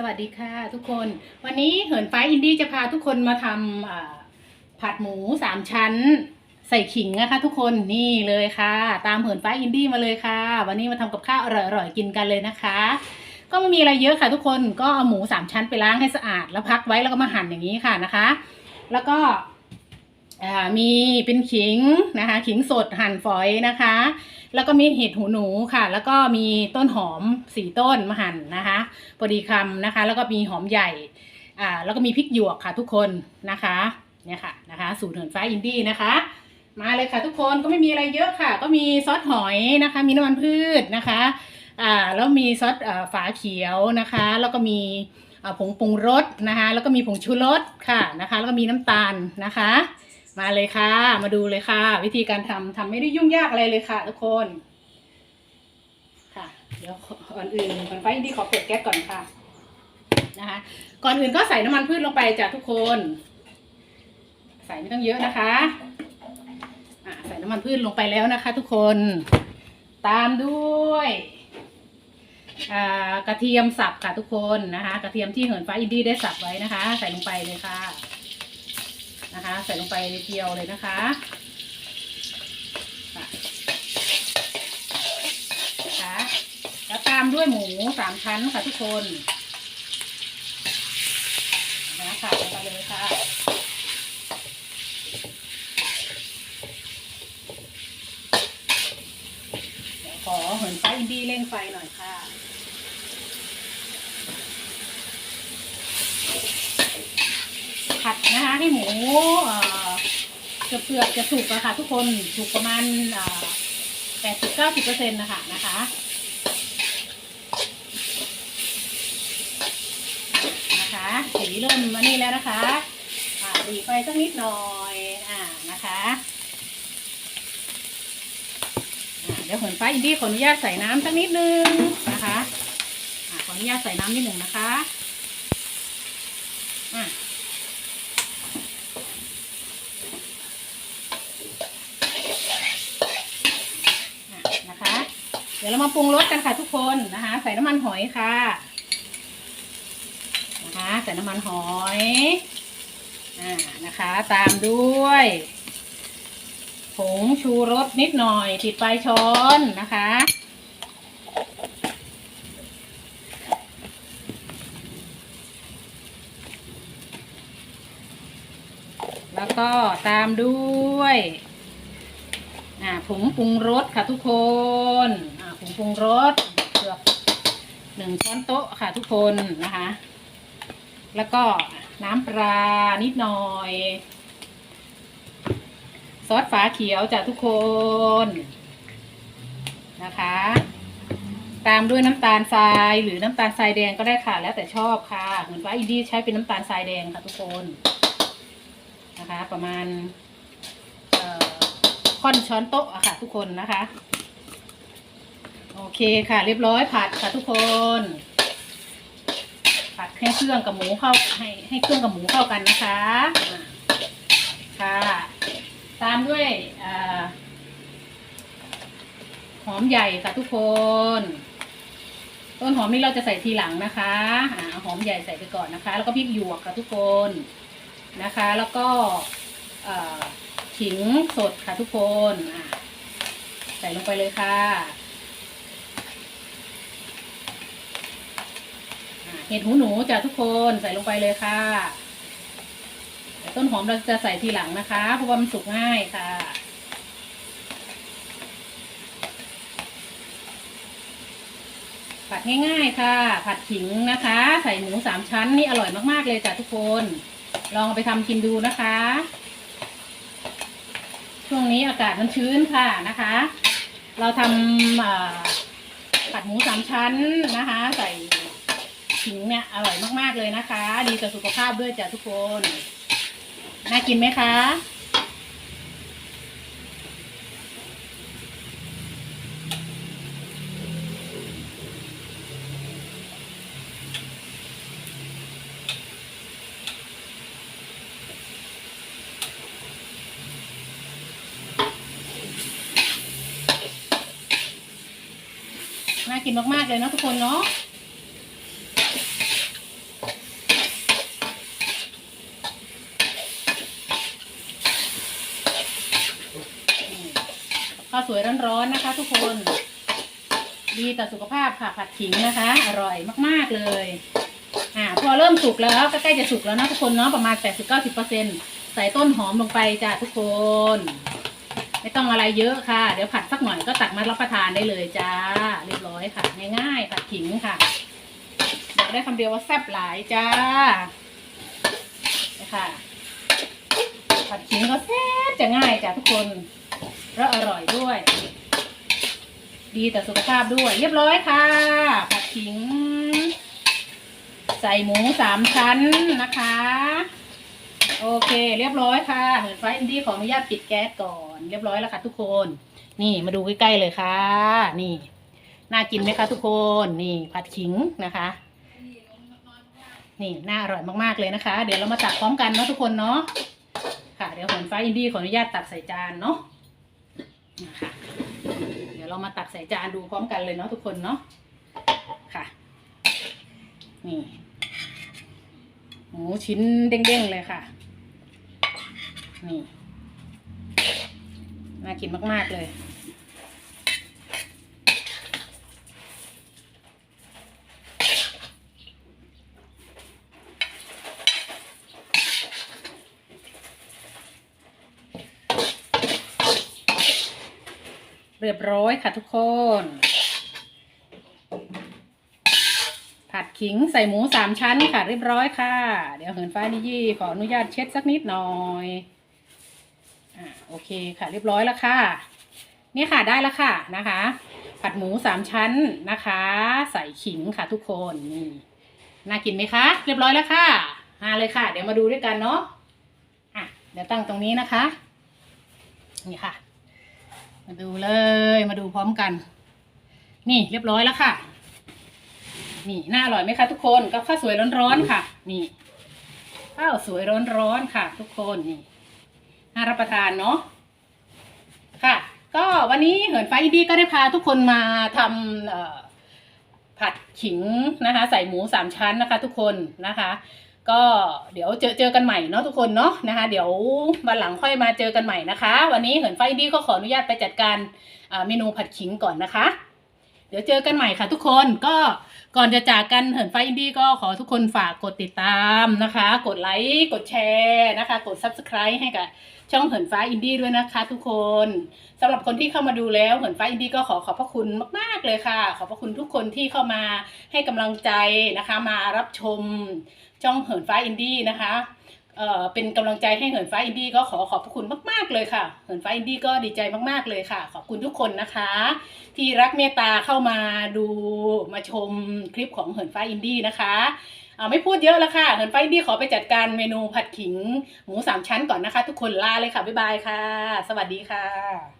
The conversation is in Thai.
สวัสดีค่ะทุกคนวันนี้เหินฟ้าอินดี้จะพาทุกคนมาทำผัดหมูสามชั้น ใส่ขิงนะคะทุกคนนี่เลยค่ะ ตามเหินฟ้าอินดี้มาเลยค่ะ วันนี้มาทำกับข้าวอร่อยๆกินกันเลยนะคะ ก็ไม่มีอะไรเยอะค่ะทุกคนก็เอาหมูสามชั้นไปล้างให้สะอาดแล้วพักไว้แล้วก็มาหั่นอย่างนี้ค่ะนะคะ แล้วก็ มีเป็นขิงนะคะ ขิงสดหั่นฝอยนะคะ แล้วก็มีเห็ดหูหนูค่ะ แล้วก็มีต้นหอมสี่ต้นมาหั่นนะคะพอดีคำนะคะ แล้วก็มีหอมใหญ่อ่าแล้วก็มีพริกหยวกค่ะทุกคนนะคะเนี่ยค่ะนะคะสูตรเหินฟ้าอินดี้นะคะ มาเลยค่ะทุกคนก็ไม่มีอะไรเยอะค่ะ ก็มีซอสหอยนะคะ มีน้ำมันพืชนะคะอ่าแล้วมีซอสฝาเขียวนะคะ แล้วก็มีผงปรุงรสนะคะ แล้วก็มีผงชูรสค่ะนะคะ แล้วก็มีน้ำตาลนะคะ มาเลยค่ะ มาดูเลยค่ะ วิธีการทำทำไม่ได้ยุ่งยากอะไรเลยค่ะทุกคน ค่ะ เดี๋ยวก่อนอื่นก่อนไฟอินดี้ขอเปิดแก๊สก่อนค่ะ นะคะ ก่อนอื่นก็ใส่น้ำมันพืชลงไปจ้ะทุกคน ใส่ไม่ต้องเยอะนะคะอะใส่น้ำมันพืชลงไปแล้วนะคะ ทุกคน ตามด้วยอ่ากระเทียมสับค่ะทุกคนนะคะ กระเทียมที่เหินฟ้าอินดี้ได้สับไว้นะคะ ใส่ลงไปเลยค่ะ นะคะ ใส่ลงไปในเดียวเลยนะคะค่ะแล้วตามด้วยหมูสามชั้นค่ะทุกคนนะคะลงไปเลยค่ะขอเหินไฟอินดี้เร่งไฟหน่อยค่ะ ผัดนะคะให้หมูเอ่อเกือบจะสุกอะค่ะ ทุกคนสุกประมาณแปดสิบเก้าสิบเปอร์เซ็นต์นะคะนะคะนะคะสีเริ่มมานี่แล้วนะคะดีไฟสักนิดหน่อยอ่านะคะเดี๋ยวผลฟ้าอินดี้ขออนุญาตใส่น้ำสักนิดนึงนะคะขออนุญาตใส่น้ำนิดหนึ่งนะคะอ่า อะนะคะ เดี๋ยวเรามาปรุงรสกันค่ะทุกคนนะคะ ใส่น้ำมันหอยค่ะนะคะใส่น้ำมันหอยอ่านะคะ ตามด้วยผงชูรสนิดหน่อย ติดปลายช้อนนะคะแล้วก็ตามด้วย อ่าผงปรุงรสค่ะทุกคนอ่าผงปรุงรสเกือบหนึ่งช้อนโต๊ะค่ะทุกคนนะคะ แล้วก็น้ำปลานิดหน่อย ซอสฝาเขียวจากทุกคนนะคะ ตามด้วยน้ำตาลทรายหรือน้ำตาลทรายแดงก็ได้ค่ะ แล้วแต่ชอบค่ะเหมือนว่าอินดี้ใช้เป็นน้ำตาลทรายแดงค่ะทุกคนนะคะ ประมาณ อนช้อนโต๊ะอะค่ะ ทุกคนนะคะ โอเคค่ะ เรียบร้อยผัดค่ะทุกคน ผัดให้เครื่องกับหมูเข้าให้ให้เครื่องกับหมูเข้ากันนะคะค่ะ ตามด้วยอหอมใหญ่ค่ะทุกคน ต้นหอมนี่เราจะใส่ทีหลังนะคะอ่าหอมใหญ่ใส่ไปก่อนนะคะ แล้วก็พริกหยวกค่ะทุกคนนะคะ แล้วก็เอ ขิงสดค่ะทุกคนใส่ลงไปเลยค่ะเห็ดหูหนูจ้ะทุกคนใส่ลงไปเลยค่ะแต่ต้นหอมเราจะใส่ทีหลังนะคะ เพราะว่ามันสุกง่ายค่ะ ผัดง่ายๆค่ะ ผัดขิงนะคะ ใส่หมูสามชั้นนี่อร่อยมากๆเลยจ้ะทุกคน ลองไปทำกินดูนะคะ ช่วงนี้อากาศมันชื้นค่ะนะคะ เราทำผัดหมูสามชั้นนะคะ ใส่ขิงเนี่ยอร่อยมากๆเลยนะคะ ดีต่อสุขภาพด้วยจ้ะทุกคน น่ากินไหมคะ กินมากๆเลยนะทุกคนเนาะข้าวสวยร้อนๆนะคะ ทุกคน ดีต่อสุขภาพค่ะผัดขิงนะคะ อร่อยมากๆเลย อ่า พอเริ่มสุกแล้วก็ใกล้จะสุกแล้วนะทุกคนเนาะประมาณ 8 0 9 0 ใส่ต้นหอมลงไปจ้ะทุกคน ไม่ต้องอะไรเยอะค่ะ เดี๋ยวผัดสักหน่อยก็ตักมารับประทานได้เลยจ้า เรียบร้อยค่ะ ง่ายๆผัดขิงค่ะบอกได้คำเดียวว่าแซ่บหลายจ้าค่ะผัดขิงก็แซ่บจะง่ายจ้ะทุกคนแล้วอร่อยด้วย ดีต่อสุขภาพด้วย เรียบร้อยค่ะ ผัดขิง ใส่หมูสามชั้นนะคะ โอเค เรียบร้อยค่ะเหมือนไฟอินดี้ขออนุญาตปิดแก๊สก่อน เรียบร้อยแล้วค่ะทุกคน นี่มาดูใกล้ๆเลยค่ะ นี่น่ากินไหมคะทุกคนนี่ผัดขิงนะคะ นี่น่าอร่อยมากๆเลยนะคะ เดี๋ยวเรามาตักพร้อมกันเนาะทุกคนเนาะค่ะ เดี๋ยวผลฟ้าอินดี้ขออนุญาตตักใส่จานเนาะนะคะเดี๋ยวเรามาตักใส่จานดูพร้อมกันเลยเนาะทุกคนเนาะค่ะ นี่หมูชิ้นเด้งๆเลยค่ะ นี่น่ากินมาก ๆ เลย เรียบร้อยค่ะทุกคน ผัดขิงใส่หมูสามชั้นค่ะเรียบร้อยค่ะ เดี๋ยวเหินฟ้านิยี่ขออนุญาตเช็ดสักนิดหน่อย เคค่ะ เรียบร้อยแล้วค่ะ นี่ค่ะได้แล้วค่ะนะคะ ผัดหมูสามชั้นนะคะ ใส่ขิงค่ะทุกคนนี่น่ากินไหมคะ เรียบร้อยแล้วค่ะมาเลยค่ะ เดี๋ยวมาดูด้วยกันเนาะอะเดี๋ยวตั้งตรงนี้นะคะ นี่ค่ะ มาดูเลยมาดูพร้อมกัน นี่เรียบร้อยแล้วค่ะ นี่น่าอร่อยไหมคะทุกคนกับข้าวสวยร้อนๆค่ะ นี่ข้าวสวยร้อนๆค่ะ ทุกคนนี่ น่ารับประทานเนาะค่ะ ก็วันนี้เหินฟ้าอีบี้ก็ได้พาทุกคนมาทำผัดขิงนะคะ ใส่หมูสามชั้นนะคะ ทุกคนนะคะ ก็เดี๋ยวเจอเจอกันใหม่เนาะทุกคนเนาะนะคะ เดี๋ยววันหลังค่อยมาเจอกันใหม่นะคะ วันนี้เหินฟ้าอีบี้ก็ขออนุญาตไปจัดการเมนูผัดขิงก่อนนะคะเดี๋ยวเจอกันใหม่ค่ะทุกคนก็ก่อนจะจากกันเหินไฟอินดี้ก็ขอทุกคนฝากกดติดตามนะคะ กดไลค์ กดแชร์นะคะ กด subscribe ให้กับ ช่องเหินฟ้าอินดี้ด้วยนะคะ ทุกคนสำหรับคนที่เข้ามาดูแล้วเหินฟ้าอินดี้ก็ขอขอบพระคุณมาก ๆเลยค่ะ ขอบพระคุณทุกคนที่เข้ามาให้กำลังใจนะคะ มารับชมช่องเหินฟ้าอินดี้นะคะเอ่อเป็นกำลังใจให้เหินฟ้าอินดี้ก็ขอขอบพระคุณมาก ๆ เลยค่ะ เหินฟ้าอินดี้ก็ดีใจมาก ๆ เลยค่ะ ขอบคุณทุกคนนะคะ ที่รักเมตตาเข้ามาดูมาชมคลิปของเหินฟ้าอินดี้นะคะ ไม่พูดเยอะแล้วค่ะเหินฟ้าอินดี้ขอไปจัดการเมนูผัดขิงหมูสามชั้นก่อนนะคะ ทุกคนลาเลยค่ะ บ๊ายบายค่ะ สวัสดีค่ะ